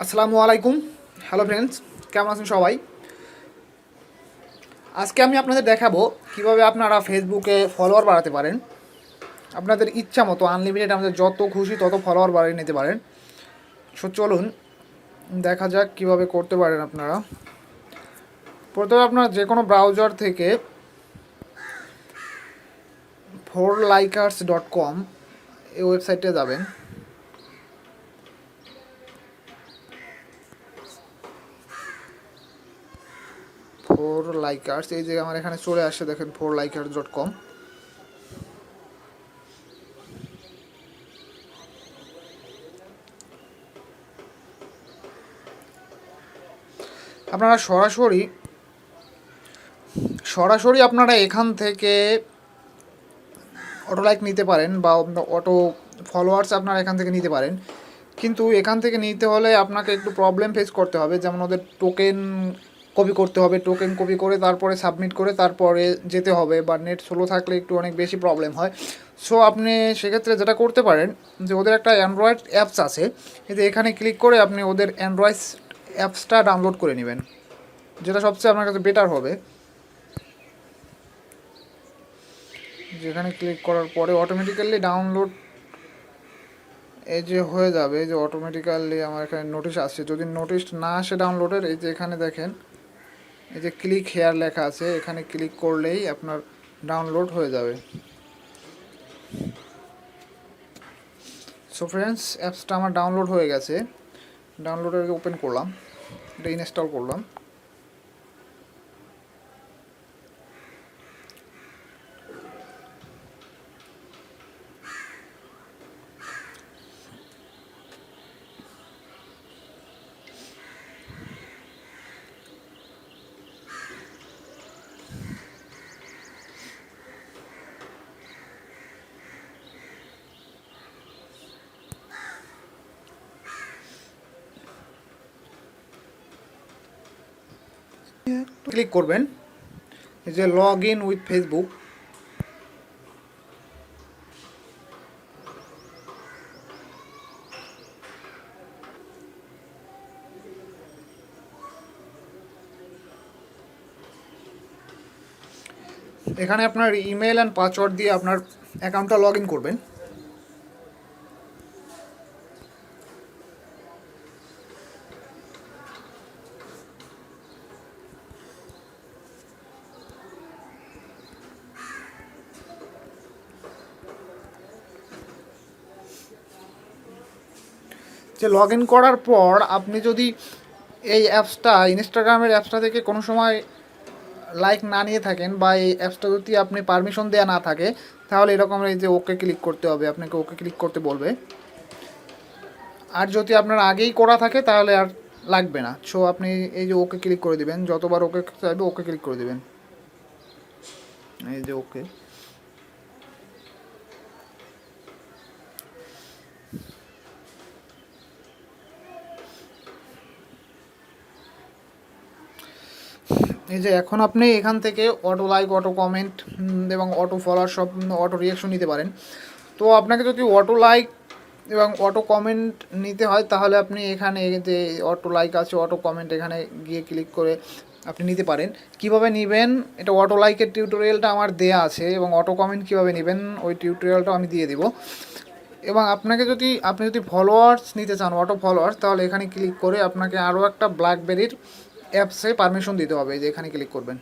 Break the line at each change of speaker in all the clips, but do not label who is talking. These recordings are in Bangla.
আসসালামু আলাইকুম। হ্যালো ফ্রেন্ডস কেমন আছেন সবাই? আজকে আমি আপনাদের দেখাবো কীভাবে আপনারা ফেসবুকে ফলোয়ার বাড়াতে পারেন। আপনাদের ইচ্ছা মতো আনলিমিটেড আমাদের যত খুশি তত ফলোয়ার বাড়িয়ে নিতে পারেন। সো চলুন, দেখা যাক কীভাবে করতে পারেন আপনারা। প্রথমে আপনারা যে কোনো ব্রাউজার থেকে ফোর লাইকার্স ডট কম এই ওয়েবসাইটে যাবেন। ফোর লাইকার্স এই যে আমার এখানে চলে আসে, দেখেন ফোর লাইকার্স ডট কম আপনারা সরাসরি সরাসরি আপনারা এখান থেকে অটো লাইক নিতে পারেন বা অটো ফলোয়ার্স আপনারা এখান থেকে নিতে পারেন। কিন্তু এখান থেকে নিতে হলে আপনাকে একটু প্রবলেম ফেস করতে হবে, যেমন ওদের টোকেন কপি করতে হবে টোকেন কপি করে তারপরে সাবমিট করে তারপরে যেতে হবে বা নেট স্লো থাকলে একটু অনেক বেশি প্রবলেম হয়। সো আপনি সেক্ষেত্রে যেটা করতে পারেন যে ওদের একটা অ্যান্ড্রয়েড অ্যাপস আছে যে এখানে ক্লিক করে আপনি ওদের অ্যান্ড্রয়েড অ্যাপসটা ডাউনলোড করে নেবেন। যেটা সবচেয়ে আপনার কাছে বেটার হবে। যেখানে ক্লিক করার পরে অটোমেটিক্যালি ডাউনলোড এই যে হয়ে যাবে, যে অটোমেটিক্যালি আমার এখানে নোটিশ আসছে। যদি নোটিশ না আসে ডাউনলোডের এই যে এখানে দেখেন এই যে ক্লিক হেয়ার লেখা আছে, এখানে ক্লিক করলেই আপনার ডাউনলোড হয়ে যাবে। সো ফ্রেন্ডস অ্যাপসটা আমার ডাউনলোড হয়ে গেছে। ডাউনলোডের ওপেন করলাম, এটা ইনস্টল করলাম। ক্লিক করবেন। যে লগ ইন উইথ ফেসবুক এখানে আপনার ইমেল অ্যান্ড পাসওয়ার্ড দিয়ে আপনার অ্যাকাউন্টটা লগ ইন করবেন। যে লগ ইন করার পর আপনি যদি এই অ্যাপসটা ইনস্টাগ্রামের অ্যাপসটা থেকে কোনো সময় লাইক না নিয়ে থাকেন বা এই অ্যাপসটা যদি আপনি পারমিশন দেওয়া না থাকে, তাহলে এরকম এই যে ওকে ক্লিক করতে হবে, আপনাকে ওকে ক্লিক করতে বলবে। আর যদি আপনার আগেই করা থাকে, তাহলে আর লাগবে না। সো আপনি এই যে ওকে ক্লিক করে দিবেন, যতবার ওকে চাইবে ওকে ক্লিক করে দিবেন। এই যে ওকে এই যে এখন আপনি এখান থেকে অটো লাইক অটো কমেন্ট এবং অটো ফলোয়ার সব অটো রিয়াকশন নিতে পারেন। তো আপনাকে যদি অটো লাইক এবং অটো কমেন্ট নিতে হয়, তাহলে আপনি এখানে যে অটো লাইক আছে অটো কমেন্ট এখানে গিয়ে ক্লিক করে আপনি নিতে পারেন। কীভাবে নেবেন? এটা অটো লাইকের টিউটোরিয়ালটা আমার দেয়া আছে, এবং অটো কমেন্ট কীভাবে নেবেন? ওই টিউটোরিয়ালটাও আমি দিয়ে দিব। এবং আপনাকে যদি, আপনি যদি ফলোয়ার্স নিতে চান অটো ফলোয়ার্স তাহলে এখানে ক্লিক করে আপনাকে আরও একটা ব্ল্যাকবেরির অ্যাপসে পারমিশন দিতে হবে যে এখানে ক্লিক করবেন।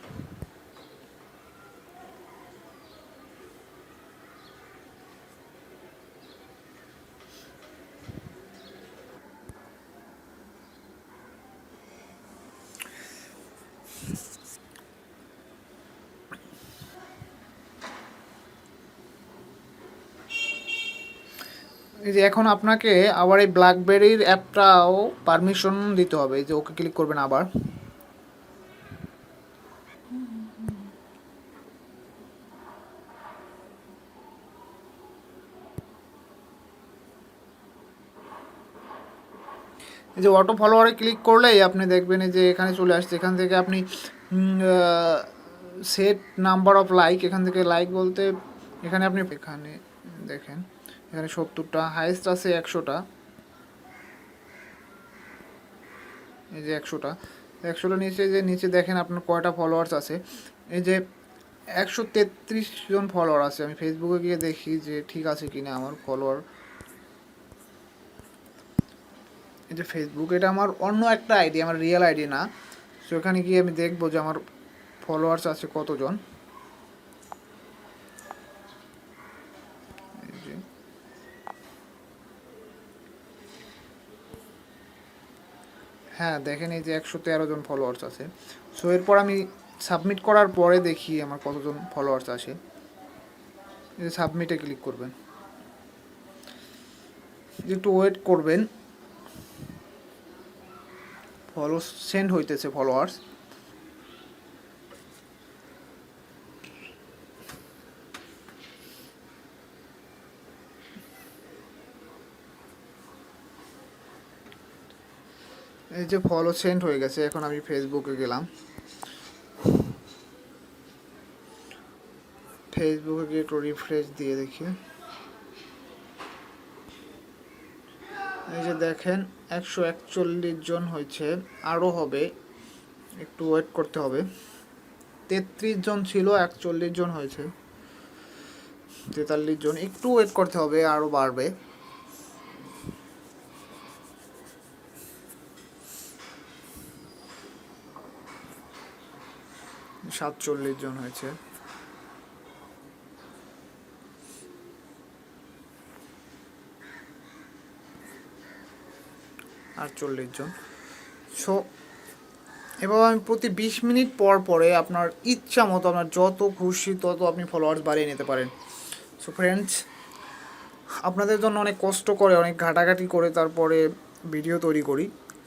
যে এখন আপনাকে আবার এই ব্ল্যাকবেরির অ্যাপটাও পারমিশন দিতে হবে যে ওকে ক্লিক করবেন আবার। যে অটো ফলোয়ারে ক্লিক করলেই আপনি দেখবেন এই যে এখানে চলে আসছে। এখান থেকে আপনি সেট নাম্বার অফ লাইক এখান থেকে লাইক বলতে এখানে আপনি এখানে দেখেন, এখানে সত্তরটা হাইয়েস্ট আছে একশোটা। এই যে একশোটা একশোটা নিচে, যে নিচে দেখেন আপনার কয়টা ফলোয়ার্স আছে। এই যে একশো তেত্রিশ জন ফলোয়ার আছে। আমি ফেসবুকে গিয়ে দেখি যে ঠিক আছে কিনা আমার ফলোয়ার এই যে ফেসবুক এটা আমার অন্য একটা আইডি, আমার রিয়েল আইডি না। সো এখানে গিয়ে আমি দেখব যে আমার ফলোয়ার্স আছে কতজন। হ্যাঁ দেখেন এই যে একশো তেরো জন ফলোয়ার্স আছে। সো এরপর আমি সাবমিট করার পরে দেখি আমার কতজন ফলোয়ার্স যে সাবমিটে ক্লিক করবেন। একটু ওয়েট করবেন। ফলো সেন্ড হইতেছে ফলোয়ার্স এই যে ফলো সেন্ড হয়ে গেছে, এখন আমি ফেসবুকে গেলাম। ফেসবুকে গিয়ে একটু রিফ্রেশ দিয়ে দেখি। এই যে দেখেন, একশো একচল্লিশ জন হয়েছে, আরও হবে, একটু ওয়েট করতে হবে। তেত্রিশ জন ছিল, একচল্লিশ জন হয়েছে। তেতাল্লিশ জন, একটু ওয়েট করতে হবে, আরও বাড়বে। সাতচল্লিশ জন হয়েছে। আটচল্লিশ জন। সো এবার আমি প্রতি বিশ মিনিট পর পরে আপনার ইচ্ছা মতো আপনার যত খুশি তত আপনি ফলোয়ার্স বাড়িয়ে নিতে পারেন। সো ফ্রেন্ডস আপনাদের জন্য অনেক কষ্ট করে, অনেক ঘাটাঘাটি করে তারপরে ভিডিও তৈরি করি।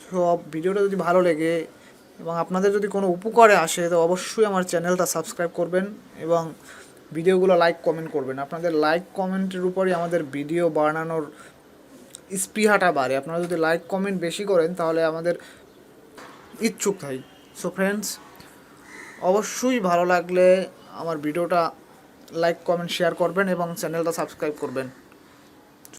সব ভিডিওটা যদি ভালো লেগে এবং আপনাদের যদি কোনো উপকারে আসে, তো অবশ্যই আমার চ্যানেলটা সাবস্ক্রাইব করবেন এবং ভিডিওগুলো লাইক কমেন্ট করবেন। আপনাদের লাইক কমেন্টের উপরই আমাদের ভিডিও বানানোর স্পৃহাটা বাড়ে। আপনারা যদি লাইক কমেন্ট বেশি করেন, তাহলে আমাদের ইচ্ছুক থাই সো ফ্রেন্ডস অবশ্যই ভালো লাগলে আমার ভিডিওটা লাইক কমেন্ট শেয়ার করবেন এবং চ্যানেলটা সাবস্ক্রাইব করবেন।